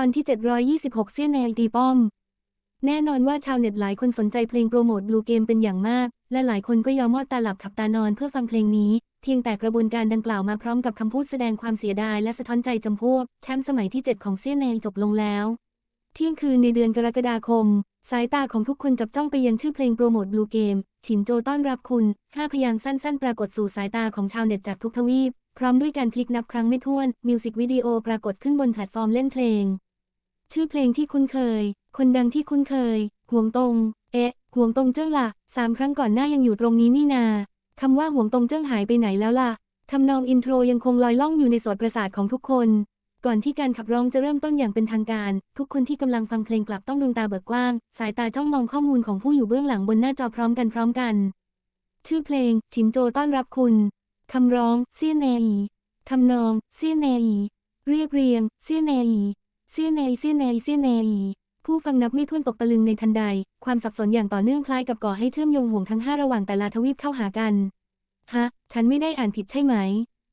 ตอนที่ 726เซียนในตีป้อม แน่นอนว่าชาวเน็ตหลายคนสนใจเพลงโปรโมทบลูเกมเป็นอย่างมาก และหลายคนก็ยอมมอดตาหลับขับตานอนเพื่อฟังเพลงนี้ เพียงแต่กระบวนการดังกล่าวมาพร้อมกับคำพูดแสดงความเสียดายและสะท้อนใจจำพวก แชมป์สมัยที่ 7 ของเซียนในจบลงแล้ว เที่ยงคืนในเดือนกรกฎาคม สายตาของทุกคนจับจ้องไปยังชื่อเพลงโปรโมทบลูเกมฉินโจต้อนรับคุณห้าพยางสั้น ๆ ปรากฏสู่สายตาของชาวเน็ตจากทุกทวีปพร้อมด้วยการคลิกนับครั้งไม่ถ้วนมิวสิกวิดีโอปรากฏขึ้นบนแพลตฟอร์มเล่นเพลง ชื่อเพลงที่คุ้นเคย คนดังที่คุ้นเคย ห่วงตง เอ๊ะ ห่วงตงเจิ้งล่ะสามครั้งก่อนหน้ายังอยู่ตรงนี้นี่นา คำว่าห่วงตงเจิ้งหายไปไหนแล้วล่ะ ทำนองอินโทรยังคงลอยล่องอยู่ในโสดประสาทของทุกคน ก่อนที่การขับร้องจะเริ่มต้นอย่างเป็นทางการ ทุกคนที่กำลังฟังเพลงกลับต้องดวงตาเบิกกว้าง สายตาจ้องมองข้อมูลของผู้อยู่เบื้องหลังบนหน้าจอพร้อมกันพร้อมกัน ชื่อเพลงฉินโจต้อนรับคุณ คำร้องเซียนเนอีทำนองเซียนเนอีเรียบเรียงเซียนเนอี เซียนเนเซียนเนเซียนเนอีผู้ฟังนับไม่ถ้วนตกตะลึงในทันใด ความสับสนอย่างต่อเนื่องคล้ายกับก่อให้เชื่อมโยงห่วงทั้งห้าระหว่างแต่ละทวีปเข้าหากัน ฮะ ฉันไม่ได้อ่านผิดใช่ไหม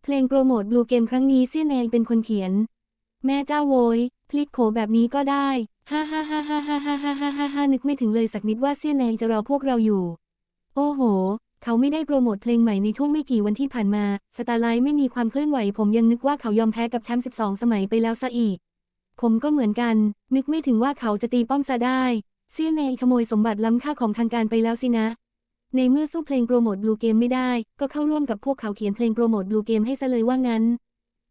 เพลงโปรโมทบลูเกมครั้งนี้เซียนเนเป็นคนเขียน แม่เจ้าโวย พลิกโผแบบนี้ก็ได้ ฮ่าฮ่าฮ่าฮ่าฮ่าฮ่าฮ่าฮ่าฮ่าฮ่านึกไม่ถึงเลยสักนิดว่าเซียนเนจะรอพวกเราอยู่ โอ้โห เขาไม่ได้โปรโมทเพลงใหม่ในช่วงไม่กี่วันที่ผ่านมา สตาร์ไลท์ไม่มีความเคลื่อนไหวผมยังนึกว่าเขายอมแพ้กับแชมป์ 12 สมัยไปแล้วซะอีก ผมก็เหมือนกัน นึกไม่ถึงว่าเขาจะตีป้อมซะได้ เซียนเนขโมยสมบัติล้ำค่าของทางการไปแล้วสินะ ในเมื่อสู้เพลงโปรโมทบลูเกมไม่ได้ ก็เข้าร่วมกับพวกเขาเขียนเพลงโปรโมทบลูเกมให้ซะเลยว่างั้น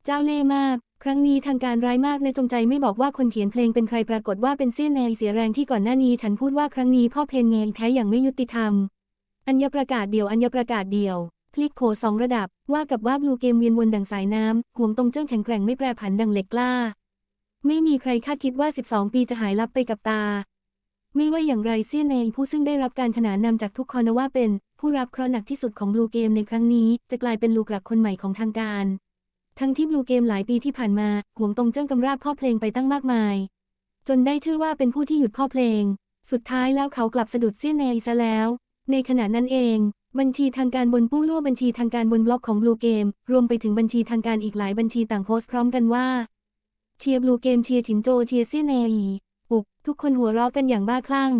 เจ้าเล่ห์มาก ครั้งนี้ทางการร้ายมากในจงใจไม่บอกว่าคนเขียนเพลงเป็นใครปรากฏว่าเป็นเซียนเนเสียแรงที่ก่อนหน้านี้ฉันพูดว่าครั้งนี้พ่อเพนเงยแพ้อย่างไม่ยุติธรรม อัญญประกาศเดียวอัญญประกาศเดียวพลิกโผสองระดับ ว่ากับว่าบลูเกมเวียนวนดังสายน้ำห่วงตรงเจิ้งแข็งแกร่งไม่แปรผันดังเหล็กกล้า ไม่มีใครคาดคิดว่า 12 ปีจะหายลับไปกับตา ไม่ว่าอย่างไรเซียนเนยผู้ซึ่งได้รับการขนานนามจากทุกคนว่าเป็น ผู้รับเคราะห์หนักที่สุดของบลูเกมในครั้งนี้ จะกลายเป็นลูกหลักคนใหม่ของทางการ ทั้งที่บลูเกมหลายปีที่ผ่านมาห่วงตรงเจิ้งกำราบพ่อเพลงไปตั้งมากมาย จนได้ชื่อว่าเป็นผู้ที่หยุดพ่อเพลง สุดท้ายแล้วเขากลับสะดุดเซียนเนยซะแล้ว ในขณะนั้นเองบัญชีทางการบนปู้ล่วบัญชีทางการบนบล็อกของบลูเกม รวมไปถึงบัญชีทางการอีกหลายบัญชีต่างโพสต์พร้อมกันว่า เชียร์บลูเกมเชียร์ฉินโจเชียร์เซียนเนยอุบทุกคนหัวเราะกันอย่างบ้าคลั่ง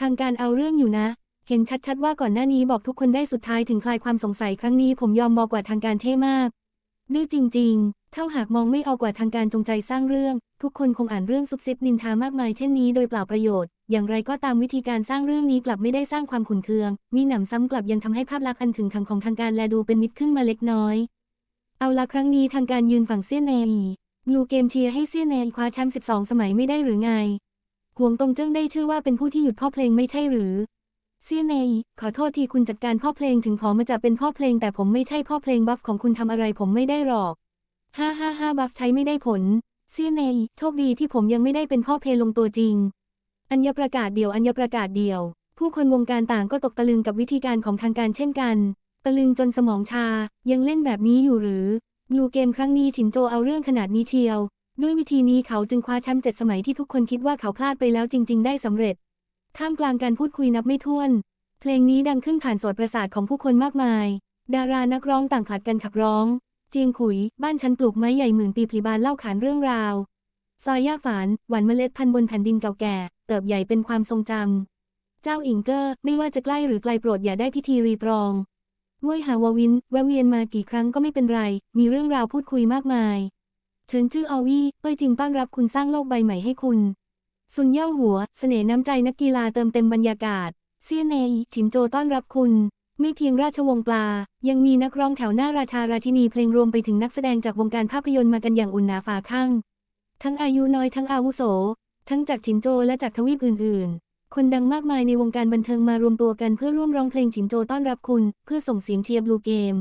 ทางการเอาเรื่องอยู่นะ เห็นชัดๆว่าก่อนหน้านี้บอกทุกคนได้สุดท้ายถึงคลายความสงสัยครั้งนี้ผมยอมบอกกว่าทางการเท่มากดื้อจริง ๆ เท่าหากมองไม่เอากว่าทางการจงใจสร้างเรื่อง ทุกคนคงอ่านเรื่องซุบซิบนินทามากมายเช่นนี้โดยเปล่าประโยชน์ อย่างไรก็ตามวิธีการสร้างเรื่องนี้กลับไม่ได้สร้างความขุ่นเคือง มีหนำซ้ำกลับยังทำให้ภาพลักษณ์อันขึงขังของทางการแลดูเป็นมิตรขึ้นมาเล็กน้อย เอาละครั้งนี้ทางการยืนฝั่งเซียนเน ลูเกมเชียร์ให้เซียนเนคว้าแชมป์ 12 สมัยไม่ได้หรือไงหวงตงเจิ้งได้ชื่อว่าเป็นผู้ที่หยุดพ่อเพลงไม่ใช่หรือ เซียนเนยขอโทษทีคุณจัดการพ่อเพลงถึงผอมาจะเป็นพ่อเพลงแต่ผมไม่ใช่พ่อเพลงบัฟของคุณทำอะไรผมไม่ได้หรอกฮ่าฮ่าฮ่าบัฟใช้ไม่ได้ผล เซียนเนยโชคดีที่ผมยังไม่ได้เป็นพ่อเพลงลงตัวจริง อัญญประกาศเดียวอัญญประกาศเดียว ผู้คนวงการต่างก็ตกตะลึงกับวิธีการของทางการเช่นกัน ตะลึงจนสมองชายังเล่นแบบนี้อยู่หรือ บลูเกมครั้งนี้ฉินโจเอาเรื่องขนาดนี้เชียว ด้วยวิธีนี้เขาจึงคว้าแชมป์เจ็ดสมัยที่ทุกคนคิดว่าเขาพลาดไปแล้วจริง ๆ ได้สำเร็จ ท่ามกลางการพูดคุยนับไม่ถ้วน เพลงนี้ดังขึ้นผ่านสดประสาทของผู้คนมากมาย ดารานักร้องต่างผลัดกันขับร้องเจียงขุย บ้านฉันปลูกไม้ใหญ่หมื่นปีพลีบานเล่าขานเรื่องราว ซอยย่าฝาน หวานเมล็ดพันธุ์บนแผ่นดินเก่าแก่ เติบใหญ่เป็นความทรงจำ เจ้าอิงเกอร์ ไม่ว่าจะใกล้หรือไกลโปรดอย่าได้พิธีรีตรอง ว่ยหาววิน แวะเวียนมากี่ครั้งก็ไม่เป็นไร มีเรื่องราวพูดคุยมากมายเชิญชื่ออวี่เป้ยจริงต้อนรับคุณสร้างโลกใบใหม่ให้คุณ ซุนเย่าหัว เสน่ห์น้ำใจนักกีฬาเติมเต็มบรรยากาศ เซียนเนยฉินโจต้อนรับคุณ ไม่เพียงราชวงศ์ปลา ยังมีนักร้องแถวหน้าราชาราชินีเพลงรวมไปถึงนักแสดงจากวงการภาพยนตร์มากันอย่างอุ่นหนาฝาข้าง ทั้งอายุน้อยทั้งอาวุโส ทั้งจากฉินโจและจากทวีปอื่น ๆ คนดังมากมายในวงการบันเทิงมารวมตัวกันเพื่อร่วมร้องเพลงฉินโจต้อนรับคุณ เพื่อส่งเสียงเชียร์บลูเกม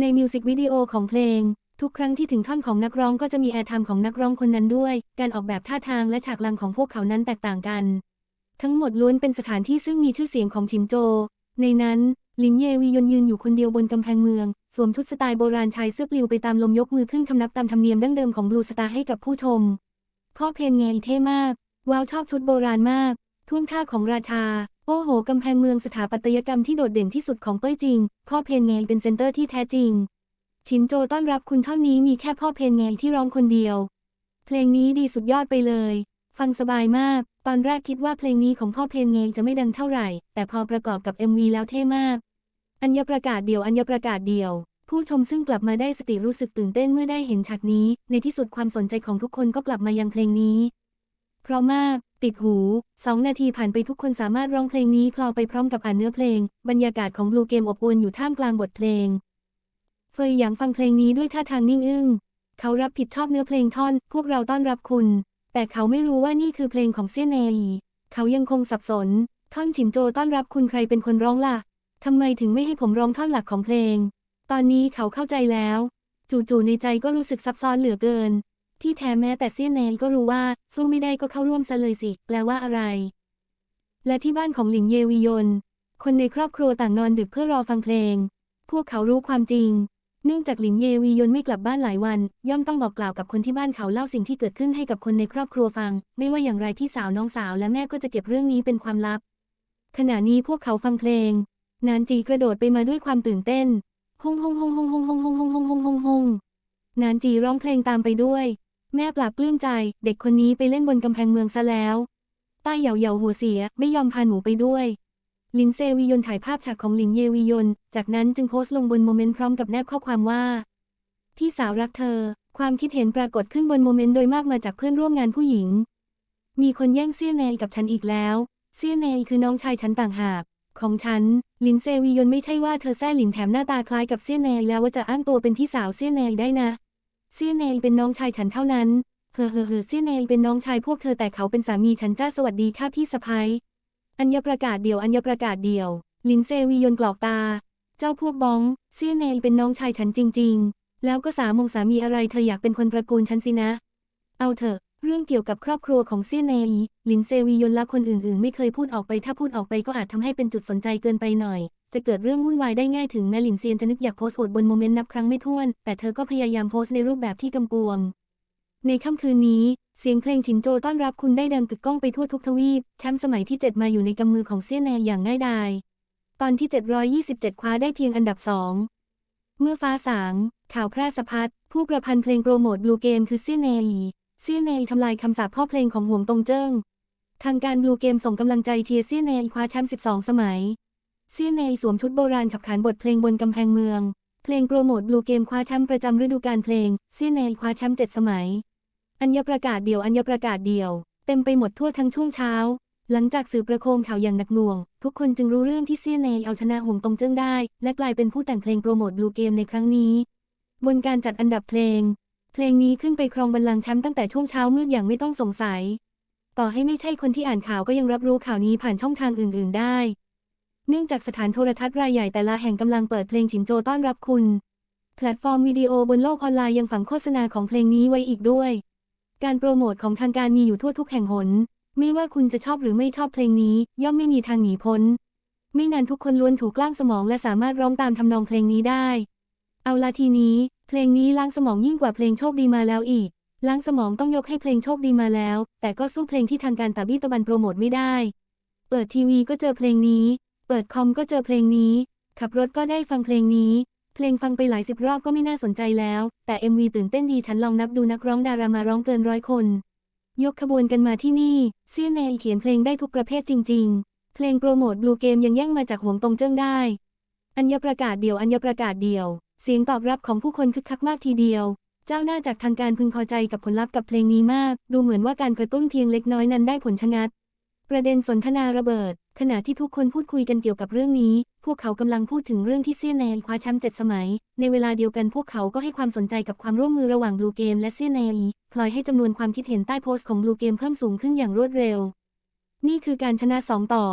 ในมิวสิกวิดีโอของเพลง ทุกครั้งที่ถึงท่อนของนักร้องก็จะมีแอร์ไทม์ของนักร้องคนนั้นด้วย การออกแบบท่าทางและฉากลังของพวกเขานั้นแตกต่างกัน ทั้งหมดล้วนเป็นสถานที่ซึ่งมีชื่อเสียงของฉินโจ ในนั้นลินเยวียนยืนอยู่คนเดียวบนกำแพงเมือง สวมชุดสไตล์โบราณชายเสื้อปลิวไปตามลมยกมือขึ้นคำนับตามธรรมเนียมดั้งเดิมของบลูสตาร์ให้กับผู้ชมพ่อเพนไงเท่มากว้าวชอบชุดโบราณมาก ท่วงท่าของราชา โอ้โห กำแพงเมืองสถาปัตยกรรมที่โดดเด่นที่สุดของเป้ยจริง พ่อเพนไงเป็นเซนเตอร์ที่แท้จริง ชินโจต้อนรับคุณเท่านี้มีแค่พ่อเพนไงที่ร้องคนเดียว เพลงนี้ดีสุดยอดไปเลย ฟังสบายมาก ตอนแรกคิดว่าเพลงนี้ของพ่อเพลงเงจะไม่ดังเท่าไหร่ แต่พอประกอบกับ MV แล้วเท่มาก อัญญประกาศเดียว อัญญประกาศเดียว ผู้ชมซึ่งกลับมาได้สติรู้สึกตื่นเต้นเมื่อได้เห็นฉากนี้ ในที่สุดความสนใจของทุกคนก็กลับมายังเพลงนี้ เพราะมาก ติดหูสองนาทีผ่านไปทุกคนสามารถร้องเพลงนี้คลอไปพร้อมกับอ่านเนื้อเพลง บรรยากาศของบลูเกมอบอวลอยู่ท่ามกลางบทเพลง เฟยหยางฟังเพลงนี้ด้วยท่าทางนิ่งอึ้ง เขารับผิดชอบเนื้อเพลงท่อน พวกเราต้อนรับคุณ แต่เขาไม่รู้ว่านี่คือเพลงของเซี่ยนเนยเขายังคงสับสน ท่อนฉิมโจต้อนรับคุณใครเป็นคนร้องล่ะทำไมถึงไม่ให้ผมร้องท่อนหลักของเพลง ตอนนี้เขาเข้าใจแล้ว จู่ๆในใจก็รู้สึกซับซ้อนเหลือเกิน ที่แท้แม้แต่เซียนเนยก็รู้ว่า สู้ไม่ได้ก็เข้าร่วมซะเลยสิ แปลว่าอะไร และที่บ้านของหลิงเยวียน คนในครอบครัวต่างนอนดึกเพื่อรอฟังเพลง พวกเขารู้ความจริง เนื่องจากหลิงเยวียนไม่กลับบ้านหลายวัน ย่อมต้องบอกกล่าวกับคนที่บ้านเขาเล่าสิ่งที่เกิดขึ้นให้กับคนในครอบครัวฟัง ไม่ว่าอย่างไรพี่สาวน้องสาวและแม่ก็จะเก็บเรื่องนี้เป็นความลับ ขณะนี้พวกเขาฟังเพลง นานจีกระโดดไปมาด้วยความตื่นเต้นฮงฮงฮงฮงฮงฮงฮงฮงฮงฮงฮงฮงนานจีร้องเพลงตามไปด้วย แม่ปราบปลื้มใจ เด็กคนนี้ไปเล่นบนกำแพงเมืองซะแล้วใต้เหยาเหยาหัวเสีย ไม่ยอมพาหนูไปด้วยลินเซวียนถ่ายภาพฉากของหลินเยวียน จากนั้นจึงโพสต์ลงบนโมเมนต์พร้อมกับแนบข้อความว่าพี่สาวรักเธอ ความคิดเห็นปรากฏขึ้นบนโมเมนต์โดยมากมาจากเพื่อนร่วมงานผู้หญิง มีคนแย่งเซี่ยเนยกับฉันอีกแล้วเซี่ยเนยคือน้องชายฉันต่างหาก ของฉันลินเซวียนไม่ใช่ว่าเธอแซ่หลินแถมหน้าตาคล้ายกับเซี่ยเนยแล้วว่าจะอ้างตัวเป็นพี่สาวเซี่ยเนยได้นะ เซียนเองเป็นน้องชายฉันเท่านั้น เฮ้อเฮ้อเฮ้อเซียนเองเป็นน้องชายพวกเธอแต่เขาเป็นสามีฉันจ้าสวัสดีค่ะพี่สะพ้ยอัญญประกาศเดียวอัญญประกาศเดียว ลินเซวียนกรอกตา เจ้าพวกบ้อง เซียนเองเป็นน้องชายฉันจริง ๆ แล้วก็สามงสามีอะไรเธออยากเป็นคนตระกูลฉันสินะ เอาเถอะ เรื่องเกี่ยวกับครอบครัวของเซี่ยเนยลินเซวียนและคนอื่นๆ ไม่เคยพูดออกไป ถ้าพูดออกไปก็อาจทำให้เป็นจุดสนใจเกินไปหน่อย จะเกิดเรื่องวุ่นวายได้ง่ายถึงแม้หลินเซียนจะนึกอยากโพสต์อวดบนโมเมนต์นับครั้งไม่ถ้วน แต่เธอก็พยายามโพสต์ในรูปแบบที่กำกวม ในค่ำคืนนี้ เสียงเพลงฉินโจต้อนรับคุณได้ดังกึกก้องไปทั่วทุกทวีปแชมป์สมัยที่ 7 มาอยู่ในกำมือของเซี่ยแนอย่างง่ายดายตอนที่ 727 คว้าได้เพียงอันดับสองเมื่อฟ้าสางข่าวแพร่สะพัดผู้ประพันธ์เพลงโปรโมทบลูเกมคือเซี่ยเนย เซี่ยเนยทำลายคำสาปพ่อเพลงของห่วงตงเจิ้ง ทางการบลูเกมส่งกำลังใจเชียร์เซี่ยเนยคว้าแชมป์ 12 สมัย เซี่ยเนยสวมชุดโบราณขับขานบทเพลงบนกำแพงเมือง เพลงโปรโมทบลูเกมคว้าแชมป์ประจำฤดูกาลเพลง เซี่ยเนยคว้าแชมป์ 7 สมัย อัญญประกาศเดี่ยวอัญญประกาศเดี่ยว เต็มไปหมดทั่วทั้งช่วงเช้า หลังจากสื่อประโคมข่าวอย่างหนักหน่วง ทุกคนจึงรู้เรื่องที่เซี่ยเนยเอาชนะห่วงตงเจิ้งได้ และกลายเป็นผู้แต่งเพลงโปรโมทบลูเกมในครั้งนี้ บนการจัดอันดับเพลง เพลงนี้ขึ้นไปครองบัลลังก์แชมป์ตั้งแต่ช่วงเช้ามืดอย่างไม่ต้องสงสัย ต่อให้ไม่ใช่คนที่อ่านข่าวก็ยังรับรู้ข่าวนี้ผ่านช่องทางอื่น ๆ ได้ เนื่องจากสถานโทรทัศน์รายใหญ่แต่ละแห่งกำลังเปิดเพลงฉินโจต้อนรับคุณ แพลตฟอร์มวิดีโอบนโลกออนไลน์ยังฝังโฆษณาของเพลงนี้ไว้อีกด้วย การโปรโมทของทางการมีอยู่ทั่วทุกแห่งหน ไม่ว่าคุณจะชอบหรือไม่ชอบเพลงนี้ ย่อมไม่มีทางหนีพ้น ไม่นานทุกคนล้วนถูกกล้างสมองและสามารถร้องตามทำนองเพลงนี้ได้ เอาละทีนี้ ลงนี้ล้างสมองยิ่งกว่าเพลงโชคดีมาแล้วอีก ล้างสมองต้องยกให้เพลงโชคดีมาแล้ว แต่ก็สู้เพลงที่ทางการตาบี้ตะบันโปรโมทไม่ได้ เปิดทีวีก็เจอเพลงนี้ เปิดคอมก็เจอเพลงนี้ ขับรถก็ได้ฟังเพลงนี้ เพลงฟังไปหลายสิบรอบก็ไม่น่าสนใจแล้ว แต่ MV ตื่นเต้นดีฉันลองนับดูนักร้องดารามาร้องเกินร้อยคน ยกขบวนกันมาที่นี่เซี่ยเนยเขียนเพลงได้ทุกประเภทจริง ๆ เพลงโปรโมทบลูเกมยังแย่งมาจากหวงตงเจิ้งได้ อัญญประกาศเดียวอัญญประกาศเดียว เสียงตอบรับของผู้คนคึกคักมากทีเดียว เจ้าหน้าจากทางการพึงพอใจกับผลลัพธ์กับเพลงนี้มาก ดูเหมือนว่าการกระตุ้นเพียงเล็กน้อยนั้นได้ผลชะงัด ประเด็นสนทนาระเบิด ขณะที่ทุกคนพูดคุยกันเกี่ยวกับเรื่องนี้ พวกเขากำลังพูดถึงเรื่องที่เซียนแนนคว้าแชมป์เจ็ดสมัย ในเวลาเดียวกันพวกเขาก็ให้ความสนใจกับความร่วมมือระหว่างบลูเกมและเซียนแนนพลอยให้จำนวนความคิดเห็นใต้โพสต์ของบลูเกมเพิ่มสูงขึ้นอย่างรวดเร็ว นี่คือการชนะสองต่อ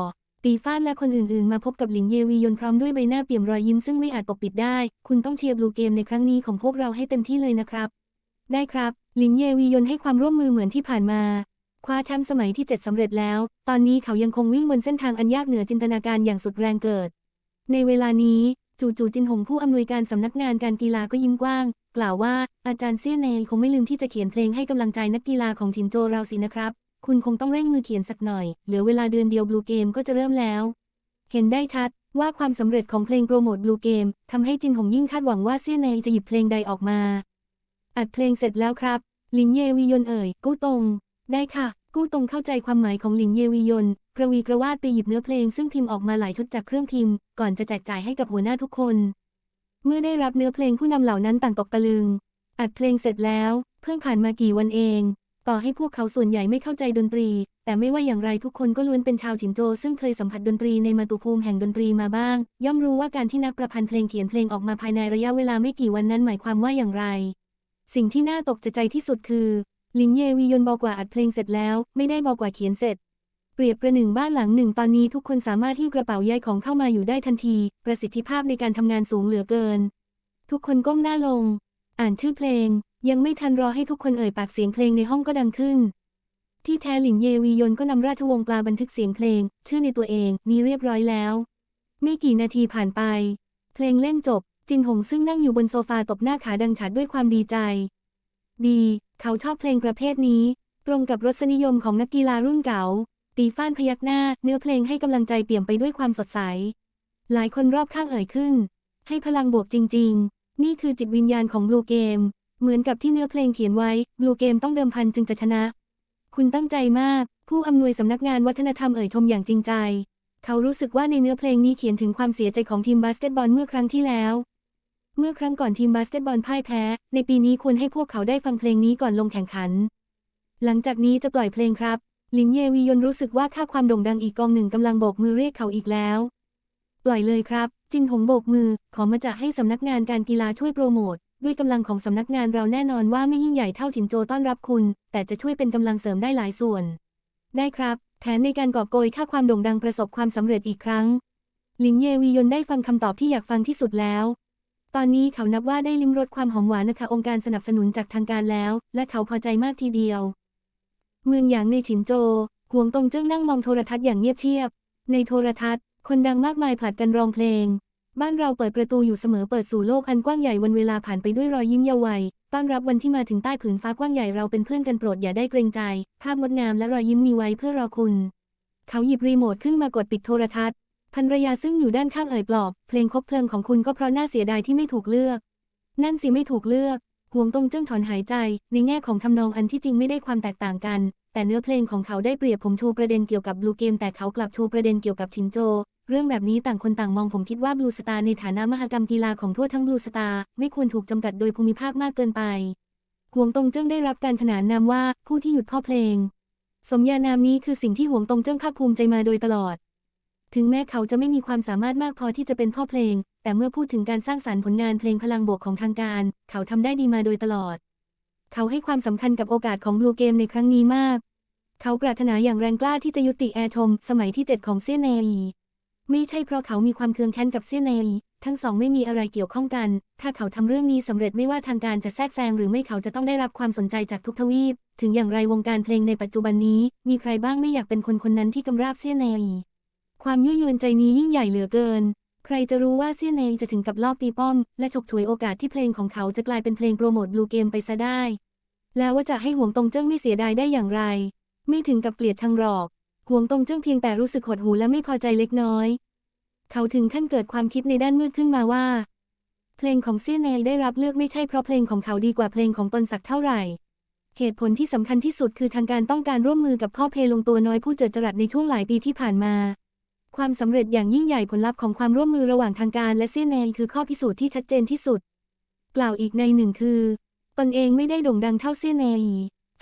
ตีฟ้านและคนอื่นๆ มาพบกับหลินเยวียนพร้อมด้วยใบหน้าเปี่ยมรอยยิ้มซึ่งไม่อาจปกปิดได้ คุณต้องเชียร์บลูเกมในครั้งนี้ของพวกเราให้เต็มที่เลยนะครับ ได้ครับ หลินเยวียนให้ความร่วมมือเหมือนที่ผ่านมา คว้าแชมป์สมัยที่ 7สำเร็จแล้ว ตอนนี้เขายังคงวิ่งบนเส้นทางอันยากเหนือจินตนาการอย่างสุดแรงเกิด ในเวลานี้จู่ๆจินหงผู้อำนวยการสำนักงานการกีฬาก็ยิ้มกว้าง กล่าวว่าอาจารย์เซี่ยเนยคงไม่ลืมที่จะเขียนเพลงให้กำลังใจนักกีฬาของจินโจเราสินะครับ คุณคงต้องเร่งมือเขียนสักหน่อย เหลือเวลาเดือนเดียวบลูเกมก็จะเริ่มแล้ว เห็นได้ชัดว่าความสำเร็จของเพลงโปรโมทบลูเกมทำให้จินหงยิ่งคาดหวังว่าเซี่ยเนจะหยิบเพลงใดออกมา อัดเพลงเสร็จแล้วครับ หลินเยวียนเอ่ย กู้ตรงได้ค่ะ กู้ตรงเข้าใจความหมายของหลินเยวียนกระวีกระวาดไปหยิบเนื้อเพลงซึ่งพิมพ์ออกมาหลายชุดจากเครื่องพิมพ์ ก่อนจะแจกจ่ายให้กับหัวหน้าทุกคน เมื่อได้รับเนื้อเพลงผู้นำเหล่านั้นต่างตกตะลึง อัดเพลงเสร็จแล้ว เพิ่งผ่านมากี่วันเอง ต่อให้พวกเขาส่วนใหญ่ไม่เข้าใจดนตรี แต่ไม่ว่าอย่างไรทุกคนก็ล้วนเป็นชาวฉินโจ ซึ่งเคยสัมผัสดนตรีในมาตุภูมิแห่งดนตรีมาบ้าง ย่อมรู้ว่าการที่นักประพันธ์เพลงเขียนเพลงออกมาภายในระยะเวลาไม่กี่วันนั้นหมายความว่าอย่างไร สิ่งที่น่าตกใจที่สุดคือลินเยวียนบอกว่าอัดเพลงเสร็จแล้ว ไม่ได้บอกว่าเขียนเสร็จ เปรียบประหนึ่งบ้านหลังหนึ่งตอนนี้ทุกคนสามารถที่กระเป๋าย้ายของเข้ามาอยู่ได้ทันที ประสิทธิภาพในการทำงานสูงเหลือเกิน ทุกคนก้มหน้าลง อ่านชื่อเพลง ยังไม่ทันรอให้ทุกคนเอ่ยปากเสียงเพลงในห้องก็ดังขึ้น ที่แท้หลินเยวียนก็นำราชวงศ์ปลาบันทึกเสียงเพลง ชื่อในตัวเองนี้เรียบร้อยแล้ว ไม่กี่นาทีผ่านไป เพลงเล่นจบ จินหงซึ่งนั่งอยู่บนโซฟาตบหน้าขาดังฉัดด้วยความดีใจ ดี เขาชอบเพลงประเภทนี้ ตรงกับรสนิยมของนักกีฬารุ่นเก่า ตีฟ้านพยักหน้า เนื้อเพลงให้กำลังใจเปี่ยมไปด้วยความสดใส หลายคนรอบข้างเอ่ยขึ้น ให้พลังบวกจริง ๆ นี่คือจิตวิญญาณของบลูเกม เหมือนกับที่เนื้อเพลงเขียนไว้ บลูเกมต้องเดิมพันจึงจะชนะ คุณตั้งใจมาก ผู้อำนวยสำนักงานวัฒนธรรมเอ่ยชมอย่างจริงใจ เขารู้สึกว่าในเนื้อเพลงนี้เขียนถึงความเสียใจของทีมบาสเกตบอลเมื่อครั้งที่แล้ว เมื่อครั้งก่อนทีมบาสเกตบอลพ่ายแพ้ ในปีนี้ควรให้พวกเขาได้ฟังเพลงนี้ก่อนลงแข่งขัน หลังจากนี้จะปล่อยเพลงครับลินเยวียนรู้สึกว่าค่าความโด่งดังอีกกองหนึ่งกำลังโบกมือเรียกเขาอีกแล้ว ปล่อยเลยครับ จินหงโบกมือ ขอมาจากให้สำนักงานการกีฬาช่วยโปรโมท ด้วยกำลังของสำนักงานเราแน่นอนว่าไม่ยิ่งใหญ่เท่าฉินโจต้อนรับคุณ แต่จะช่วยเป็นกำลังเสริมได้หลายส่วน ได้ครับ แผนในการกอบโกยค่าความโด่งดังประสบความสำเร็จอีกครั้งลินเยวียนได้ฟังคำตอบที่อยากฟังที่สุดแล้ว ตอนนี้เขานับว่าได้ลิ้มรสความหอมหวานนะคะองค์การสนับสนุนจากทางการแล้ว และเขาพอใจมากทีเดียว เมืองหยางในฉินโจหวงตรงเจิ้งนั่งมองโทรทัศน์อย่างเงียบเชียบ ในโทรทัศน์ คนดังมากมายผลัดกันร้องเพลง บ้านเราเปิดประตูอยู่เสมอเปิดสู่โลกอันกว้างใหญ่วันเวลาผ่านไปด้วยรอยยิ้มเยาว์วัยต้อนรับวันที่มาถึงใต้ผืนฟ้ากว้างใหญ่เราเป็นเพื่อนกันโปรดอย่าได้เกรงใจ ภาพงดงามและรอยยิ้มมีไว้เพื่อรอคุณ เขาหยิบรีโมทขึ้นมากดปิดโทรทัศน์ภรรยาซึ่งอยู่ด้านข้างเอ่ยปลอบ เพลงคบเพลิงของคุณก็เพราะน่าเสียดายที่ไม่ถูกเลือก นั่นสิไม่ถูกเลือกหวงตงเจิ้งถอนหายใจ ในแง่ของทำนองอันที่จริงไม่ได้ความแตกต่างกัน แต่เนื้อเพลงของเขาได้เปรียบผมชูประเด็นเกี่ยวกับบลูเกมแต่เขากลับชูประเด็นเกี่ยวกับชินโจ เรื่องแบบนี้ต่างคนต่างมองผมคิดว่าบลูสตาในฐานะมหกรรมกีฬาของทั่วทั้งบลูสตาไม่ควรถูกจำกัดโดยภูมิภาคมากเกินไปหวงตงเจิ้งได้รับการขนานนามว่าผู้ที่หยุดพ่อเพลง สมญานามนี้คือสิ่งที่หวงตงเจิ้งภาคภูมิใจมาโดยตลอด ถึงแม้เขาจะไม่มีความสามารถมากพอที่จะเป็นพ่อเพลง แต่เมื่อพูดถึงการสร้างสรรค์ผลงานเพลงพลังบวกของทางการ เขาทำได้ดีมาโดยตลอด เขาให้ความสำคัญกับโอกาสของบลูเกมในครั้งนี้มาก เขาปรารถนาอย่างแรงกล้าที่จะยุติแอร์ชม สมัยที่ 7 ของเซียนเนยไม่ใช่เพราะเขามีความเคืองแค้นกับเซียนเนยทั้งสองไม่มีอะไรเกี่ยวข้องกัน ถ้าเขาทำเรื่องนี้สำเร็จไม่ว่าทางการจะแทรกแซงหรือไม่เขาจะต้องได้รับความสนใจจากทุกทวีป ถึงอย่างไรวงการเพลงในปัจจุบันนี้ มีใครบ้างไม่อยากเป็นคนคนนั้นที่กำราบเซียนเนยความยั่วยวนใจนี้ยิ่งใหญ่เหลือเกิน รจะรู้ว่าเซียนเนยจะถึงกับลอบตีป้อม และฉกฉวยโอกาสที่เพลงของเขาจะกลายเป็นเพลงโปรโมทบลูเกมไปซะได้ แล้วว่าจะให้ห่วงตงเจิ้งไม่เสียดายได้อย่างไร ไม่ถึงกับเกลียดชังหรอกห่วงตงเจิ้งเพียงแต่รู้สึกหดหูและไม่พอใจเล็กน้อย เขาถึงขั้นเกิดความคิดในด้านมืดขึ้นมาว่า เพลงของเซียนเนยได้รับเลือกไม่ใช่เพราะเพลงของเขาดีกว่าเพลงของตนสักเท่าไหร่เหตุผลที่สำคัญที่สุดคือทางการต้องการร่วมมือกับพ่อเพลงตัวน้อยผู้เจิดจรัสในช่วงหลายปีที่ผ่านมา ความสำเร็จอย่างยิ่งใหญ่ผลลัพธ์ของความร่วมมือระหว่างทางการและเซียนเนยคือข้อพิสูจน์ที่ชัดเจนที่สุด กล่าวอีกในหนึ่งคือ ตนเองไม่ได้โด่งดังเท่าเซียนเนย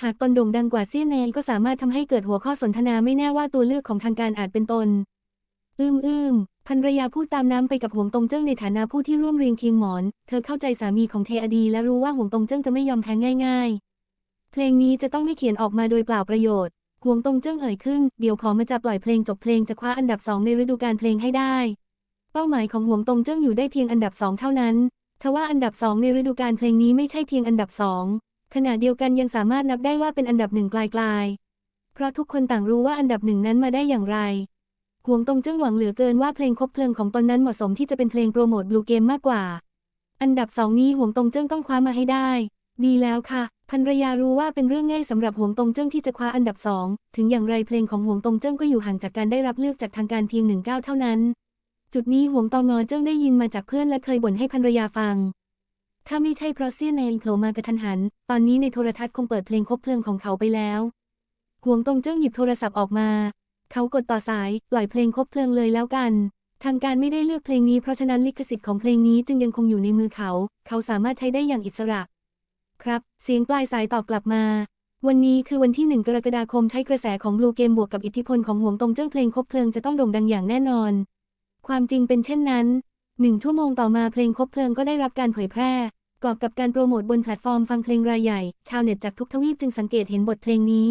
หากตนโด่งดังกว่าเซียนเนยก็สามารถทำให้เกิดหัวข้อสนทนาไม่แน่ว่าตัวเลือกของทางการอาจเป็นตน อืมอืมภรรยาพูดตามน้ำไปกับหวงตงเจิ้งในฐานะผู้ที่ร่วมเรียงเคียงหมอน เธอเข้าใจสามีของเทอดีและรู้ว่าหวงตงเจิ้งจะไม่ยอมแพ้ง่าย ๆ เพลงนี้จะต้องไม่เขียนออกมาโดยเปล่าประโยชน์ หวงตงเจิ้งเอ่ยขึ้น เดี๋ยวพอมาจะปล่อยเพลงจบเพลงจะคว้าอันดับสองในฤดูกาลเพลงให้ได้ เป้าหมายของหวงตงเจิ้งอยู่ได้เพียงอันดับสองเท่านั้น ทว่าอันดับสองในฤดูกาลเพลงนี้ไม่ใช่เพียงอันดับสองขณะเดียวกันยังสามารถนับได้ว่าเป็นอันดับหนึ่งไกลๆ เพราะทุกคนต่างรู้ว่าอันดับหนึ่งนั้นมาได้อย่างไรหวงตงเจิ้งหวังเหลือเกินว่าเพลงคบเพลิงของตนนั้นเหมาะสมที่จะเป็นเพลงโปรโมทบลูเกมมากกว่า อันดับสองนี้หวงตงเจิ้งต้องคว้ามาให้ได้ ดีแล้วค่ะ ภรรยารู้ว่าเป็นเรื่องง่ายสำหรับหวงตงเจิ้งที่จะคว้าอันดับสองถึงอย่างไรเพลงของหวงตงเจิ้งก็อยู่ห่างจากการได้รับเลือกจากทางการเพียงหนึ่งก้าวเท่านั้น จุดนี้หวงตองงอเจิ้งได้ยินมาจากเพื่อนและเคยบ่นให้ภรรยาฟัง ถ้าไม่ใช่เพราะเซียนเองโผล่มากระทันหัน ตอนนี้ในโทรทัศน์คงเปิดเพลงคบเพลิงของเขาไปแล้วหวงตงเจิ้งหยิบโทรศัพท์ออกมา เขากดต่อสายปล่อยเพลงคบเพลิงเลยแล้วกัน ทางการไม่ได้เลือกเพลงนี้เพราะฉะนั้นลิขสิทธิ์ของเพลงนี้จึงยังคงอยู่ในมือเขา เขาสามารถใช้ได้อย่างอิสระ ครับ เสียงปลายสายตอบกลับมา วันนี้คือวันที่ 1 กรกฎาคมใช้กระแสของบลูเกมบวกกับอิทธิพลของหวงตงเจิ้งเพลงคบเพลิงจะต้องโด่งดังอย่างแน่นอน ความจริงเป็นเช่นนั้นหนึ่งชั่วโมงต่อมาเพลงคบเพลิงก็ได้รับการเผยแพร่กอบกับการโปรโมทบนแพลตฟอร์มฟังเพลงรายใหญ่ ชาวเน็ตจากทุกทวีปจึงสังเกตเห็นบทเพลงนี้